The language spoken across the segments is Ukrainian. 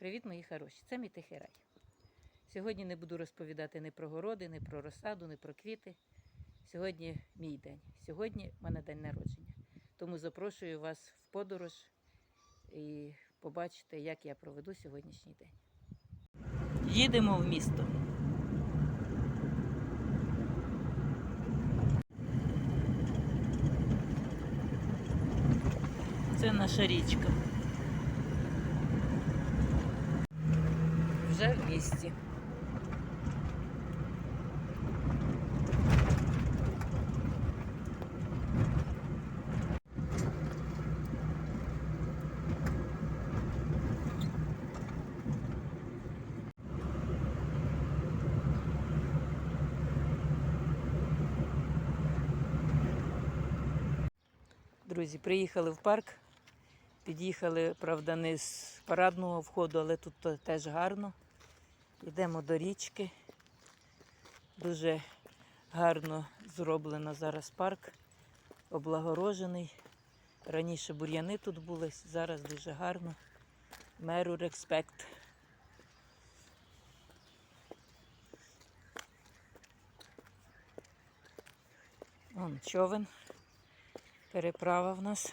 Привіт, мої хороші! Це мій тихий рай. Сьогодні не буду розповідати ні про городи, ні про розсаду, ні про квіти. Сьогодні мій день. Сьогодні в мене день народження. Тому запрошую вас в подорож і побачите, як я проведу сьогоднішній день. Їдемо в місто. Це наша річка. Вже в місті. Друзі, приїхали в парк. Під'їхали, правда, не з парадного входу, але тут теж гарно. Йдемо до річки. Дуже гарно зроблено зараз парк, облагорожений. Раніше бур'яни тут були, зараз дуже гарно. Меру респект. Вон човен. Переправа в нас.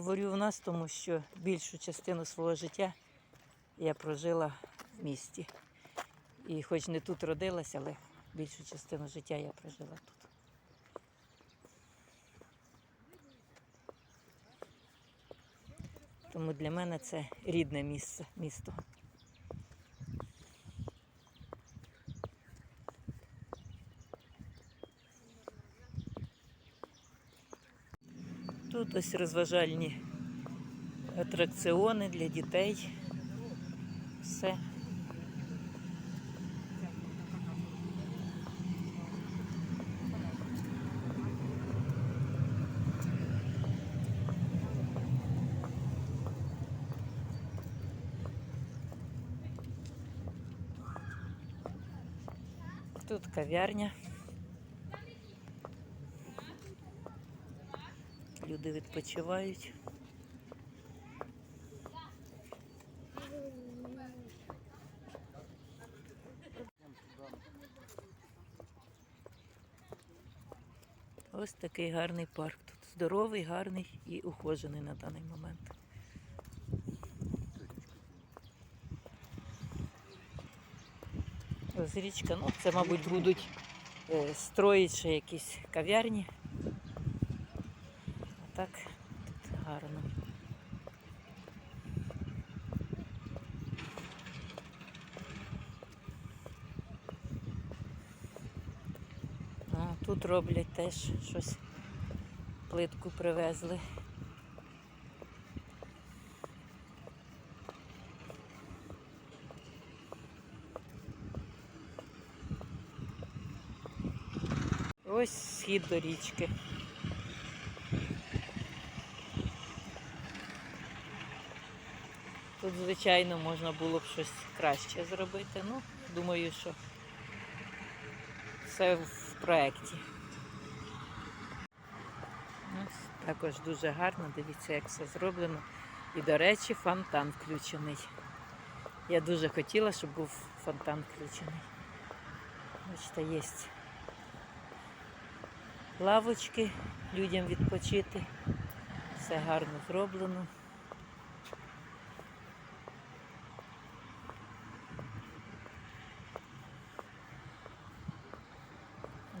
Говорю в нас, тому що більшу частину свого життя я прожила в місті. І хоч не тут родилася, але більшу частину життя я прожила тут. Тому для мене це рідне місце, місто. Ось розважальні атракціони для дітей. Все. Тут кав'ярня. Люди відпочивають. Ось такий гарний парк. Тут здоровий, гарний і ухожений на даний момент. Ось річка, ну це, мабуть, будуть е, строїть ще якісь кав'ярні. Так тут гарно. А, тут роблять теж щось. Плитку привезли. Ось схід до річки. Тут, звичайно, можна було б щось краще зробити. Ну, думаю, що все в проєкті. Ось також дуже гарно, дивіться, як все зроблено. І, до речі, фонтан включений. Я дуже хотіла, щоб був фонтан включений. Бачите, є лавочки людям відпочити. Все гарно зроблено.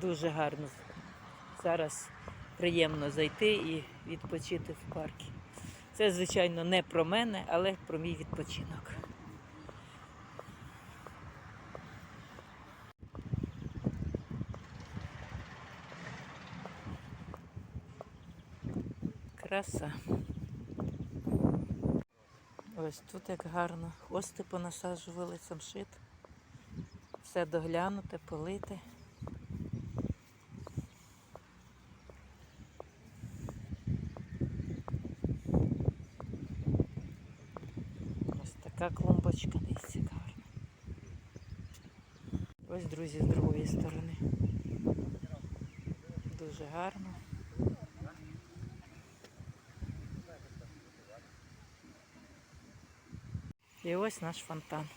Дуже гарно. Зараз приємно зайти і відпочити в парку. Це, звичайно, не про мене, але про мій відпочинок. Краса. Ось тут як гарно. Хости понасаджували самшит. Все доглянуте, полите. Ось така клумбочка, дивіться, як гарно. Ось, друзі, з другої сторони. дуже гарно. І ось наш фонтан.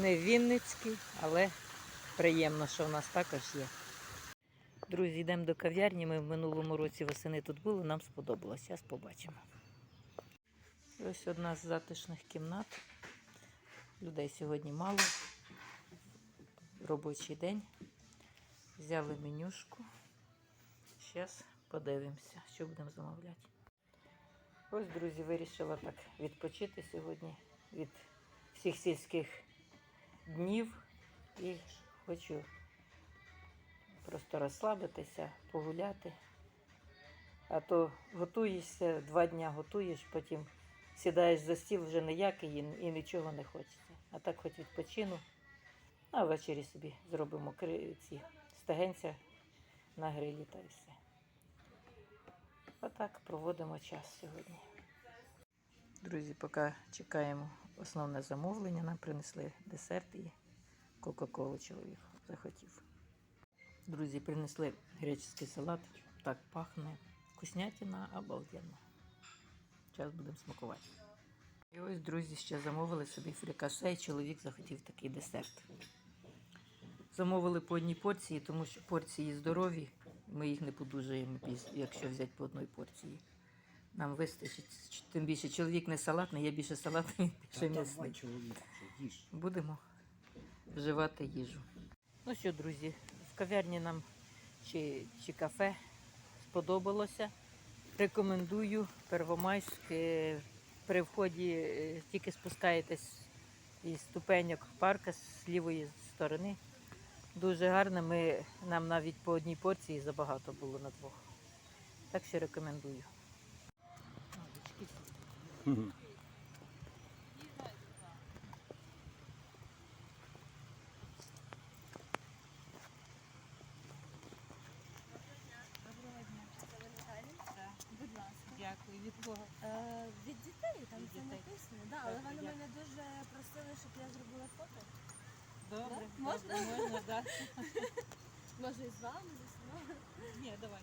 Не Вінницький, але приємно, що в нас також є. Друзі, йдемо до кав'ярні. Ми в минулому році восени тут були, нам сподобалось. Зараз побачимо. Ось одна з затишних кімнат. Людей сьогодні мало. Робочий день. Взяли менюшку. Зараз подивимося, що будемо замовляти. Ось, друзі, вирішила так відпочити сьогодні від всіх сільських днів і хочу просто розслабитися, погуляти. А то готуєшся, два дня готуєш, потім сідаєш за стіл вже ніякий і, і нічого не хочеться. А так хоч відпочину. А ввечері собі зробимо ці стегенця на грилі та й все. Отак проводимо час сьогодні. Друзі, поки чекаємо основне замовлення, нам принесли десерт і Кока-Колу чоловік захотів. Друзі, принесли греческий салат. Так пахне. Вкуснятина обалденно. Зараз будемо смакувати. І ось, друзі, ще замовили собі фрикасе, і чоловік захотів такий десерт. Замовили по одній порції, тому що порції здорові. Ми їх не подужаємо, якщо взяти по одній порції. Нам вистачить. Тим більше чоловік не салатний, я більше салатний, більше м'ясний. Будемо вживати їжу. Ну що, друзі, в кав'ярні нам чи, чи кафе сподобалося. Рекомендую Первомайськ. При вході е, тільки спускаєтесь із ступеньок парка з лівої сторони. Дуже гарно. Ми, нам навіть по одній порції забагато було на двох. Так що рекомендую. Будь ласка. Дякую. Від кого? Е, від дітей там Від це дітей. написано, да, але Так, вони я- мене дуже просили, щоб я зробила фото. Добре. Да? Можна? Добре, Можна, да. Може, і з вами, з усіма. Ні, давай.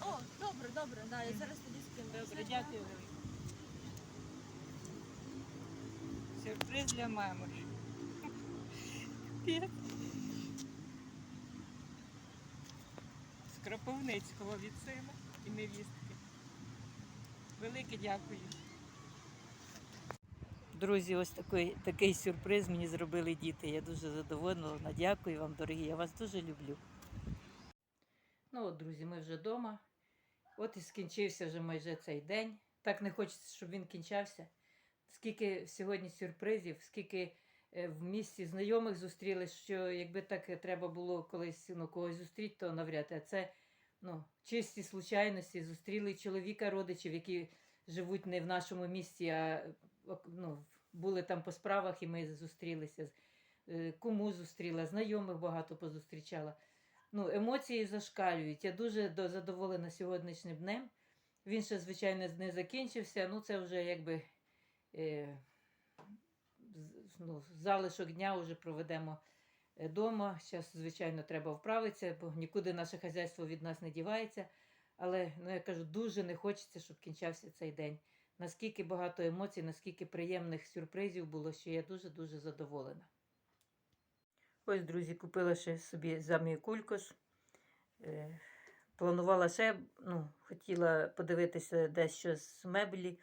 О, добре, добре, да, я зараз тоді скину. Добре, дякую. Сюрприз для мами. З Кропивницького від сина і невістки. Велике дякую. Друзі, ось такий, такий сюрприз мені зробили діти. Я дуже задоволена. Дякую вам, дорогі. Я вас дуже люблю. Ну от, друзі, ми вже вдома. От і скінчився вже майже цей день. Так не хочеться, щоб він кінчався. Скільки сьогодні сюрпризів, скільки е, в місті знайомих зустріли, що якби так треба було колись ну, когось зустріти, то навряд. А це ну, чисті случайності. Зустріли чоловіка, родичів, які живуть не в нашому місті, а ну, були там по справах, і ми зустрілися. е, Кому зустріла, знайомих багато позустрічала. Ну, емоції зашкалюють. Я дуже задоволена сьогоднішнім днем. Він ще, звичайно, не закінчився. Ну, це вже якби е, ну, залишок дня вже проведемо вдома. Зараз, звичайно, треба вправитися, бо нікуди наше хазяйство від нас не дівається. Але ну, я кажу, дуже не хочеться, щоб кінчався цей день. Наскільки багато емоцій, наскільки приємних сюрпризів було, що я дуже-дуже задоволена. Ось, друзі, купила ще собі замій кулькос. Е, Планувала ще, ну, хотіла подивитися дещо з меблі,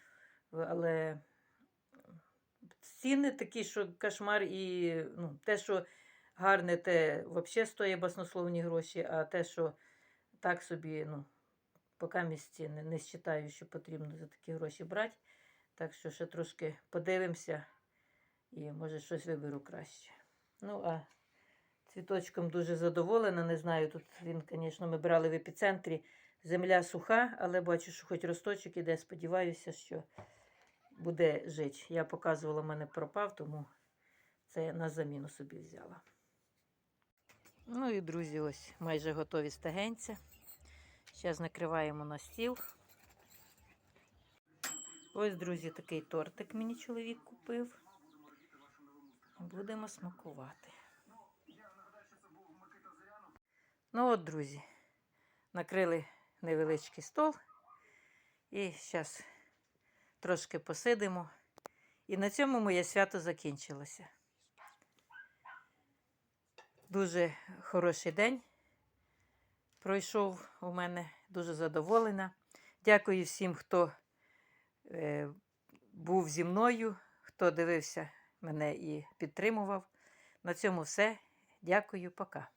але ціни такі, що кошмар, і ну, те, що гарне, те взагалі стоїть баснословні гроші, а те, що так собі, ну, поки місці не, не вважаю, що потрібно за такі гроші брати. Так що ще трошки подивимося і може щось виберу краще. Ну, а цвіточком дуже задоволена. Не знаю, тут він, звісно, ми брали в епіцентрі. Земля суха, але бачу, що хоч росточок іде. Сподіваюся, що буде жити. Я показувала, мене пропав, тому це я на заміну собі взяла. Ну і, друзі, ось майже готові стегенця. Зараз накриваємо на стіл. Ось, друзі, такий тортик мені чоловік купив. Будемо смакувати. Ну от, друзі, накрили невеличкий стол. І зараз трошки посидимо. І на цьому моє свято закінчилося. Дуже хороший день пройшов у мене, дуже задоволена. Дякую всім, хто е, був зі мною, хто дивився мене і підтримував. На цьому все. Дякую, пока.